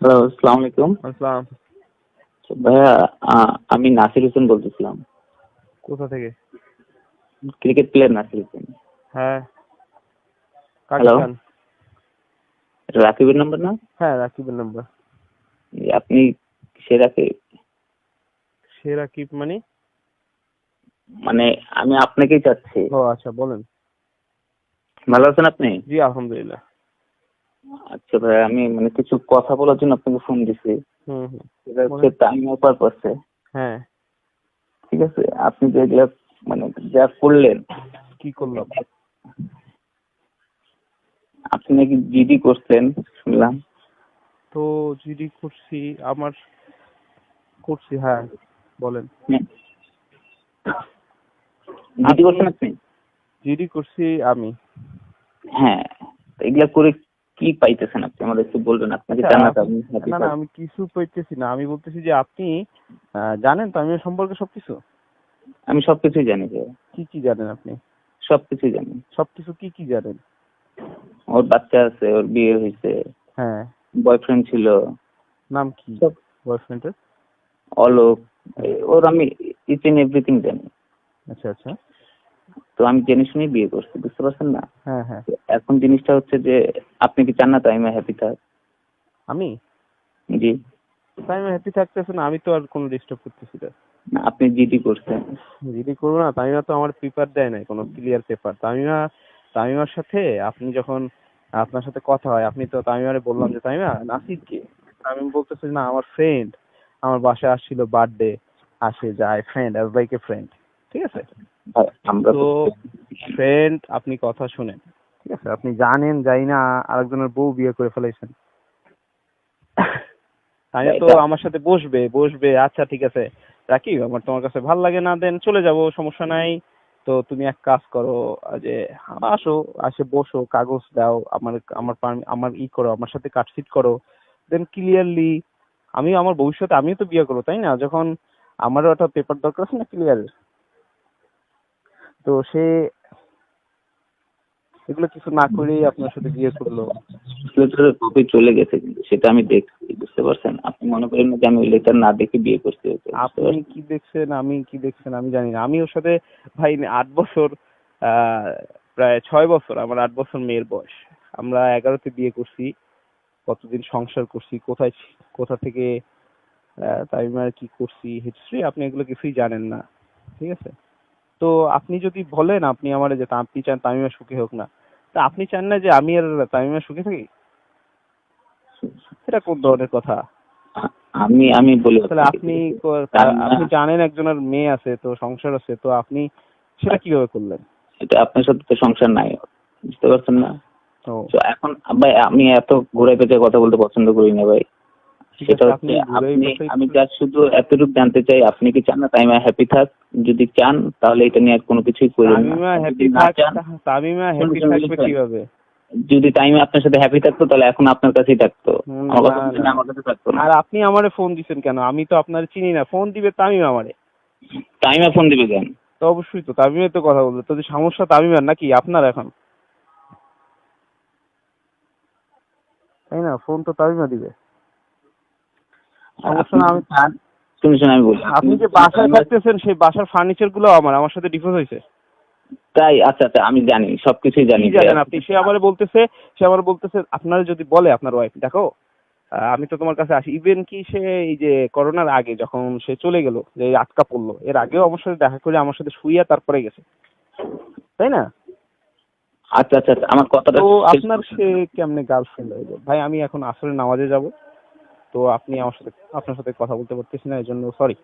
Hello আসসালামু আলাইকুম আসসালাম ভাইয়া আহ, আমি নাসির হোসেন বলতেছিলাম কোথা থেকে ক্রিকেট প্লেয়ার নাসির হোসেন হ্যাঁ কাকে Hello? চান? এটা রাকিবের নাম্বার না হ্যাঁ রাকিবের নাম্বার এই আপনি সে রাকিব সে রাকিব মানে মানে আমি আপনাকেই চাচ্ছি ও আচ্ছা বলেন ভালো আছেন আপনি জি আলহামদুলিল্লাহ আচ্ছা ভাই আমি মানে কিছু কথা বলার জন্য আপনাকে ফোন দিছি। সেটা হচ্ছে টাইম পারপাসে হ্যাঁ। ঠিক আছে? আপনি যে এগুলা মানে যা করলেন। কি করলাম আপনি নাকি জিডি করছেন শুনলাম। তো জিডি করছি আমার করছি হ্যাঁ বলেন। জিডি করছেন আপনি? জিডি করছি আমি। হ্যাঁ এগুলা করে কি পাইতেছেন আপনি? আমাদের একটু বলবেন আপনাকে জানাতে আপনি না না আমি কিছু পাইতেছি না। আমি বলতেছি যে আপনি জানেন তো আমি সম্পর্কে সবকিছু? আমি সবকিছুই জানি যে কি কি জানেন আপনি? সবকিছুই জানি। সবকিছু কি কি জানেন? ওর বাচ্চা আছে ওর বিয়ে হয়েছে। হ্যাঁ। বয়ফ্রেন্ড ছিল। নাম কি? সব বয়ফ্রেন্ডের অলোক। ওর আমি ইচ এন্ড এভরিথিং জানি। আচ্ছা আচ্ছা। তো আমি জেনে শুনে বিয়ে করছি বুঝতে পারছেন না? হ্যাঁ হ্যাঁ। এখন জিনিসটা হচ্ছে যে আপনি কি চান না তাই আমি হ্যাপি থাক? আমি? জি। টাইমে হ্যাপি থাকতেছে না আমি তো আর কোনো ডিস্টার্ব করতেছি না। আপনি জিডি করছেন। যদি করব না তামিমা তো আমার পেপার দেয় নাই কোনো ক্লিয়ার পেপার তামিমা তামিমার সাথে আপনি যখন আপনার সাথে কথা হয় আপনি তো তামিমারে বললাম যে তামিমা নাসির কে? তামিম বলতেছে না আমার ফ্রেন্ড আমার বাসায় আসছিল বার্থডে আসে যায় friend as like a friend ঠিক আছে? তো তো ফ্রেন্ড আপনি কথা শুনেন। ঠিক আছে আপনি জানেন যাই না আরেকজনের বউ বিয়ে করে ফেলাইছেন। তাই তো আমার সাথে বসবে বসবে। আচ্ছা ঠিক আছে। রাকি আমার তোমার কাছে ভালো লাগে না দেন চলে যাব সমস্যা নাই। তো তুমি এক কাজ করো যে আসো আসে বসো কাগজ দাও আমার আমার পারমি- আমার ই করো আমার সাথে কাটফিট করো। দেন ক্লিয়ারলি আমি আমার ভবিষ্যতে আমিও তো বিয়ে করব তাই না? যখন আমারও একটা পেপার দরকার আছে না ক্লিয়ার তো সে এগুলো কিছু না করেই আপনার সাথে বিয়ে করল। লেটারের কপি চলে গেছে কিন্তু সেটা আমি দেখছি বুঝতে পারছেন? আপনি মনে করেন না যে আমি ওই লেটার না দেখে বিয়ে ওকে, বুঝতে আপনি কি দেখছেন? আমি কি দেখছেন? আমি জানি না। আমি ওর সাথে ভাই আট বছর আহ, প্রায় ছয় বছর আমার আট বছর মেয়ের বয়স। আমরা এগারোতে বিয়ে করছি কতদিন সংসার করছি কোথায় কোথা থেকে আহ, তামিমার কি করছি হিস্ট্রি আপনি এগুলো কিছুই জানেন না। ঠিক আছে? তো আপনি যদি বলেন আপনি আমার যে আপনি চান তামিমা সুখী হোক না তা আপনি চান না যে আমি আর তামিমা সুখী থাকি? এটা কোন ধরনের কথা? আমি আমি বলি তাহলে আপনি আপনি জানেন একজনের মেয়ে আছে তো সংসার আছে তো আপনি সেটা কীভাবে করলেন? এটা আপনার সাথে তো সংসার নাই বুঝতে পারছেন না? তো এখন ভাই আমি এত ঘুরে পেঁচে কথা বলতে পছন্দ করি না ভাই। সেটা হচ্ছে আপনি আমি জাস্ট শুধু এতটুকু জানতে চাই আপনি কি চান না হ্যাপি থাক? যদি চান তাহলে এটা নিয়ে আর কোনো কিছুই করেন না। তামিমা হ্যাপি থাক তামিমা হ্যাপি শুনুন, থাকবে কীভাবে? যদি টাইমে আপনার সাথে হ্যাপি থাকতো তাহলে এখন আপনার কাছেই থাকতো। আমার কাছে থাকতো আর আপনি আমারে ফোন দিছেন কেন? আমি তো আপনার চিনি না। ফোন দিবে তামিম আমারে। টাইমে ফোন দিবে কেন? তো অবশ্যই তো তামিমের তো কথা বলবে। তো যে সমস্যা তামিমের নাকি? আপনার এখন। তাই না? ফোন তো তামিমা দিবে। আমি শুনে শুনে আমি বলি। আপনি যে বাসায় থাকতেছেন সেই বাসার ফার্নিচারগুলো আমার আমার সাথে হয়েছে। তাই? আচ্ছা আচ্ছা আমি জানি সবকিছুই জানি জানেন আপনি সে আমার বলতেছে সে আমার বলতেছে আপনারা যদি বলে আপনার ওয়াইফ দেখো আমি তো তোমার কাছে আসি। ইভেন কি সে এই যে করোনার আগে যখন সে চলে গেল যে আটকা পড়ল এর আগেও আমার সাথে দেখা করে আমার সাথে শুইয়া তারপরে গেছে। তাই না? আচ্ছা আচ্ছা আচ্ছা, আমার কথাটা তো আপনার সে কেমনে গার্লফ্রেন্ড হয়ে ভাই আমি এখন আসলে নামাজে যাব। তো আপনি আমার সাথে আপনার সাথে কথা বলতে পারতেছি না এই জন্য সরি